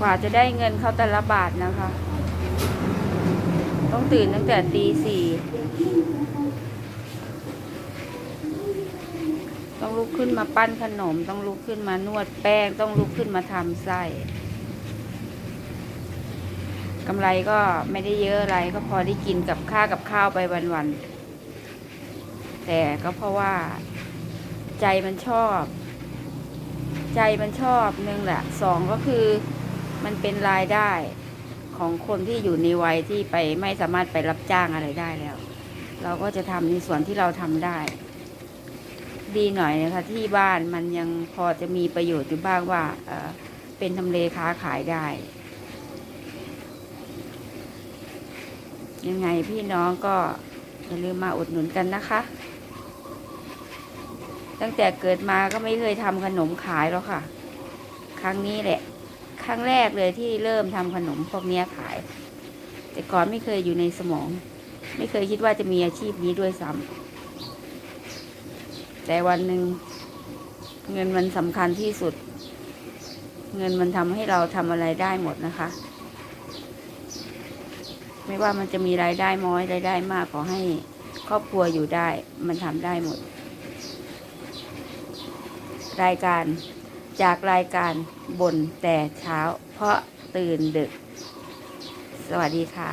กว่าจะได้เงินเขาแต่ละบาทนะคะ ต้องตื่นตั้งแต่ตีสี่ต้องลุกขึ้นมาปั้นขนม ต้องลุกขึ้นมานวดแป้ง ต้องลุกขึ้นมาทำไส้กำไรก็ไม่ได้เยอะอะไรก็พอได้กินกับค่ากับข้าวไปวันๆแต่ก็เพราะว่า ใจมันชอบ ใจมันชอบหนึ่งแหละสองก็คือ มันเป็นรายได้ของคนที่อยู่ในวัยที่ไปไม่สามารถไปรับจ้างอะไรได้แล้ว เราก็จะทำในส่วนที่เราทำได้ ดีหน่อยนะคะที่บ้านมันยังพอจะมีประโยชน์อยู่บ้างว่าเเป็นทำเลค้าขายได้ ยังไงพี่น้องก็อย่าลืมมาอุดหนุนกันนะคะ ตั้งแต่เกิดมาก็ไม่เคยทำขนมขายหรอกค่ะ ครั้งนี้แหละ ครั้งแรกเลยที่เริ่มทำขนมพวกนี้ขาย แต่ก่อนไม่เคยอยู่ในสมอง ไม่เคยคิดว่าจะมีอาชีพนี้ด้วยซ้ำแต่วันหนึ่งเงินมันสำคัญที่สุด เงินมันทำให้เราทำอะไรได้หมดนะคะ ไม่ว่ามันจะมีรายได้น้อยรายได้มากขอให้ครอบครัวอยู่ได้ มันทำได้หมด รายการ จากรายการบนแต่เช้า เพราะตื่นดึก สวัสดีค่ะ